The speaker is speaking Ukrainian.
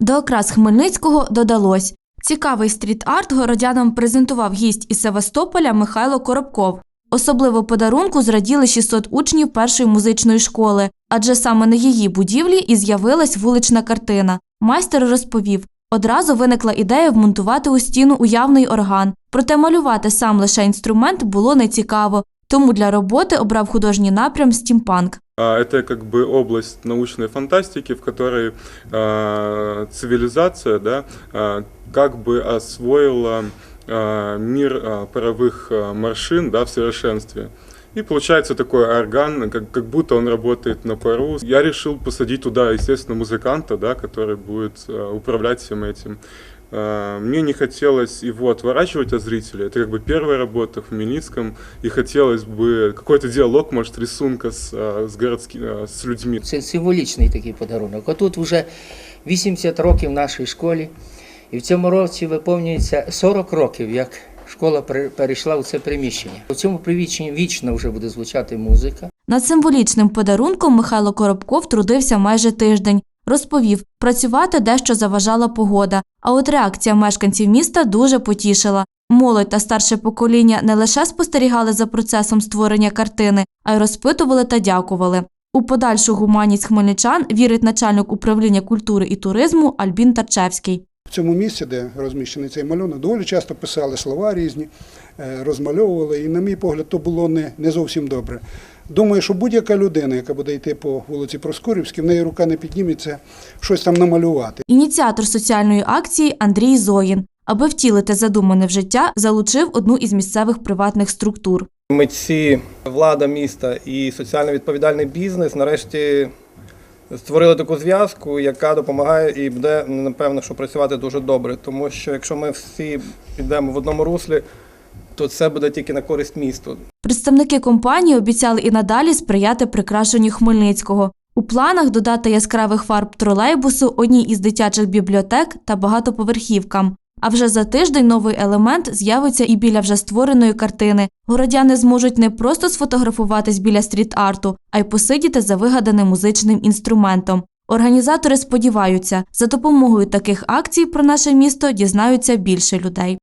До окрас Хмельницького додалось. Цікавий стріт-арт городянам презентував гість із Севастополя Михайло Коробков. Особливо подарунку зраділи 600 учнів першої музичної школи, адже саме на її будівлі і з'явилась вулична картина. Майстер розповів, одразу виникла ідея вмонтувати у стіну уявний орган, проте малювати сам лише інструмент було нецікаво, тому для роботи обрав художній напрям стімпанк. А, Это как бы область научной фантастики, в которой а, цивилизация да, а, как бы освоила а, мир а, паровых а, машин да, в совершенстве. И получается такой орган, как, как будто он работает на пару. Я решил посадить туда, естественно, музыканта, да, который будет а, управлять всем этим. А, Мне не хотелось его отворачивать от зрителя. Это как бы первая работа в Хмельницком. И хотелось бы какой-то диалог, может, рисунка с, а, с, городски, а, с людьми. Це символічний такий подарунок. Отут вже 80 років нашій школі, і в цьому році виповнюється 40 років, як школа пере- перейшла у це приміщення. У цьому приміщенні вічно вже буде звучати музика. Над символічним подарунком Михайло Коробков трудився майже тиждень. Розповів, працювати дещо заважала погода, а от реакція мешканців міста дуже потішила. Молодь та старше покоління не лише спостерігали за процесом створення картини, а й розпитували та дякували. У подальшу гуманність хмельничан вірить начальник управління культури і туризму Альбін Тарчевський. В цьому місці, де розміщений цей малюнок, доволі часто писали слова різні, е, розмальовували, і, на мій погляд, то було не, не зовсім добре. Думаю, що будь-яка людина, яка буде йти по вулиці Проскурівській, в неї рука не підніметься щось там намалювати. Ініціатор соціальної акції Андрій Зоїн. Аби втілити задумане в життя, залучив одну із місцевих приватних структур. Митці, влада міста і соціально відповідальний бізнес нарешті створили таку зв'язку, яка допомагає і буде напевно, що працювати дуже добре. Тому що якщо ми всі підемо в одному руслі, то це буде тільки на користь місту. Представники компанії обіцяли і надалі сприяти прикрашенню Хмельницького. У планах додати яскравих фарб тролейбусу одній із дитячих бібліотек та багатоповерхівкам. А вже за тиждень новий елемент з'явиться і біля вже створеної картини. Городяни зможуть не просто сфотографуватись біля стріт-арту, а й посидіти за вигаданим музичним інструментом. Організатори сподіваються, за допомогою таких акцій про наше місто дізнаються більше людей.